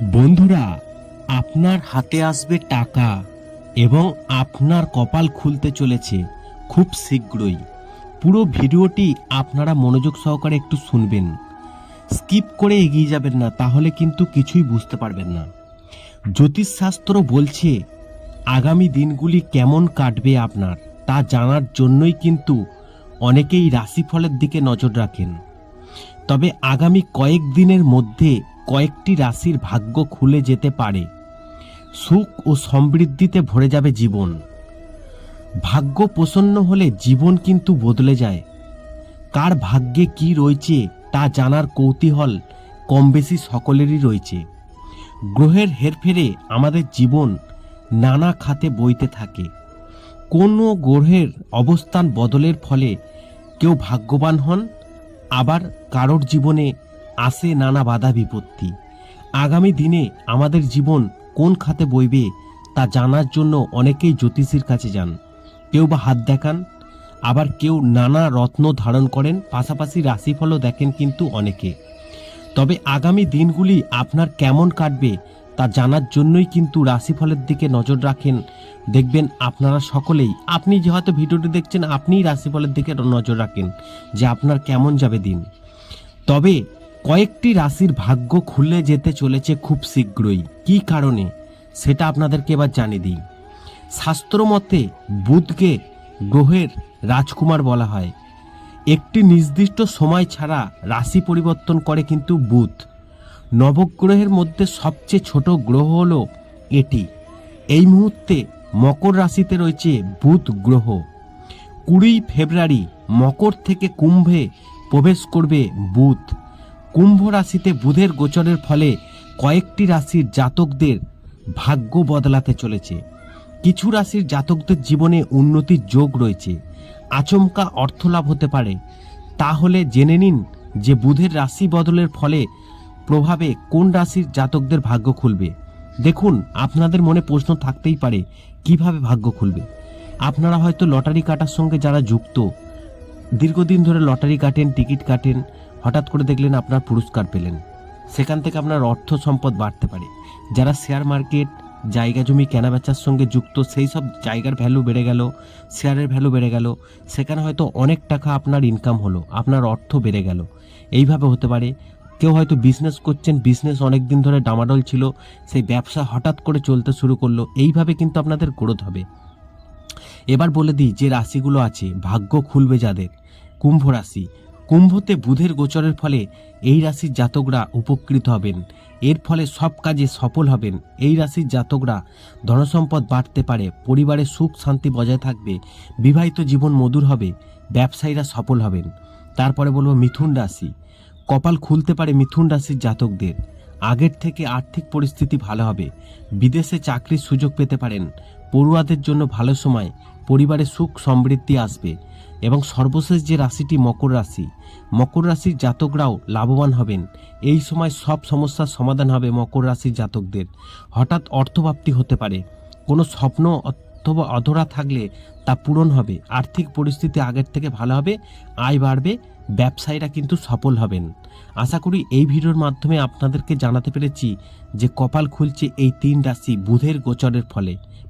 বন্ধুরা, আপনার হাতে আসবে টাকা এবং আপনার কপাল খুলতে চলেছে খুব শীঘ্রই। পুরো ভিডিওটি আপনারা মনোযোগ সহকারে একটু শুনবেন। স্কিপ করে এগিয়ে যাবেন না, তাহলে কিন্তু কিছুই বুঝতে পারবেন না। জ্যোতিষশাস্ত্র বলছে, আগামী দিনগুলি কেমন কাটবে আপনার, তা জানার জন্যই কিন্তু অনেকেই রাশিফলের দিকে নজর রাখেন। তবে আগামী কয়েক দিনের মধ্যে কয়েকটি রাশির ভাগ্য খুলে যেতে পারে। সুখ ও সমৃদ্ধিতে ভরে যাবে জীবন। ভাগ্য প্রসন্ন হলে জীবন কিন্তু বদলে যায়। কার ভাগ্যে কি রয়েছে তা জানার কৌতূহল কম বেশি সকলেরই রয়েছে। গ্রহের হেরফেরে আমাদের জীবন নানা খাতে বইতে থাকে। কোনো গ্রহের অবস্থান বদলের ফলে কেউ ভাগ্যবান হন, আবার কারোর জীবনে আসে নানা বাধা বিপত্তি। আগামী দিনে আমাদের জীবন কোন খাতে বইবে তা জানার জন্য অনেকেই জ্যোতিষীর কাছে যান। কেউ বা হাত দেখান, আবার কেউ নানা রত্ন ধারণ করেন, পাশাপাশি রাশিফলও দেখেন কিন্তু অনেকে। তবে আগামী দিনগুলি আপনার কেমন কাটবে তা জানার জন্যই কিন্তু রাশিফলের দিকে নজর রাখেন। দেখবেন আপনারা সকলেই, আপনি যে হয়তো ভিডিওটি দেখছেন, আপনিই রাশিফলের দিকে নজর রাখেন যে আপনার কেমন যাবে দিন। তবে কয়েকটি রাশির ভাগ্য খুলে যেতে চলেছে খুব শীঘ্রই। কী কারণে? সেটা আপনাদেরকে এবার জানিয়ে দিই। শাস্ত্রমতে বুধকে গ্রহের রাজকুমার বলা হয়। একটি নির্দিষ্ট সময় ছাড়া রাশি পরিবর্তন করে কিন্তু বুধ। নবগ্রহের মধ্যে সবচেয়ে ছোট গ্রহ হল এটি। এই মুহূর্তে মকর রাশিতে রয়েছে বুধ গ্রহ। কুড়ি ফেব্রুয়ারি মকর থেকে কুম্ভে প্রবেশ করবে বুধ। কুম্ভ রাশিতে বুধের গোচরের ফলে কয়েকটি রাশির জাতকদের ভাগ্য বদলাতে চলেছে। কিছু রাশির জাতকদের জীবনে উন্নতির যোগ রয়েছে। আচমকা অর্থলাভ হতে পারে। তাহলে জেনে নিন যে বুধের রাশি বদলের ফলে প্রভাবে কোন রাশির জাতকদের ভাগ্য খুলবে। দেখুন, আপনাদের মনে প্রশ্ন থাকতেই পারে, কীভাবে ভাগ্য খুলবে? আপনারা হয়তো লটারি কাটার সঙ্গে যারা যুক্ত, দীর্ঘদিন ধরে লটারি কাটেন, টিকিট কাটেন হঠাৎ করে দেখলেন আপনার পুরস্কার পেলেন। সেখান থেকে আপনার অর্থ সম্পদ বাড়তে পারে। যারা শেয়ার মার্কেট, জায়গা জমি কেনাবেচার সঙ্গে যুক্ত, সেই সব জায়গার ভ্যালু বেড়ে গেল, শেয়ারের ভ্যালু বেড়ে গেল, সেখানে হয়তো অনেক টাকা আপনার ইনকাম হলো, আপনার অর্থ বেড়ে গেল। এইভাবে হতে পারে, কেউ হয়তো বিজনেস করছেন বিজনেস অনেক দিন ধরে ডামাডোল ছিল, সেই ব্যবসা হঠাৎ করে চলতে শুরু করল, এইভাবে কিন্তু আপনাদের গ্রোথ হবে। এবার বলে দিই, যে রাশিগুলো আছে, ভাগ্য খুলবে যাদের, কুম্ভ রাশি কুম্ভতে বুধের গোচরের ফলে এই রাশির জাতকরা উপকৃত হবেন। এর ফলে সব কাজে সফল হবেন। এই রাশির জাতকরা ধনসম্পদ বাড়তে পারে, পরিবারে সুখ শান্তি বজায় থাকবে, বিবাহিত জীবন মধুর হবে, ব্যবসায়ীরা সফল হবেন। তারপরে বলব মিথুন রাশি। কপাল খুলতে পারে মিথুন রাশির জাতকদের। আগের থেকে আর্থিক পরিস্থিতি ভালো হবে। বিদেশে চাকরির সুযোগ পেতে পারেন। পড়ুয়াদের জন্য ভালো সময়, পরিবারে সুখ সমৃদ্ধি আসবে। এবং সর্বশেষ যে রাশিটি মকর রাশি, মকর রাশির জাতকরাও লাভবান হবেন। এই সময় সব সমস্যার সমাধান হবে মকর রাশির জাতকদের। হঠাৎ অর্থপ্রাপ্তি হতে পারে। কোনো স্বপ্ন অথবা অধরা থাকলে তা পূরণ হবে। আর্থিক পরিস্থিতি আগের থেকে ভালো হবে, আয় বাড়বে, ব্যবসায়ীরা কিন্তু সফল হবেন। আশা করি এই ভিডিওর মাধ্যমে আপনাদেরকে জানাতে পেরেছি যে কপাল খুলছে এই তিন রাশি বুধের গোচরের ফলে।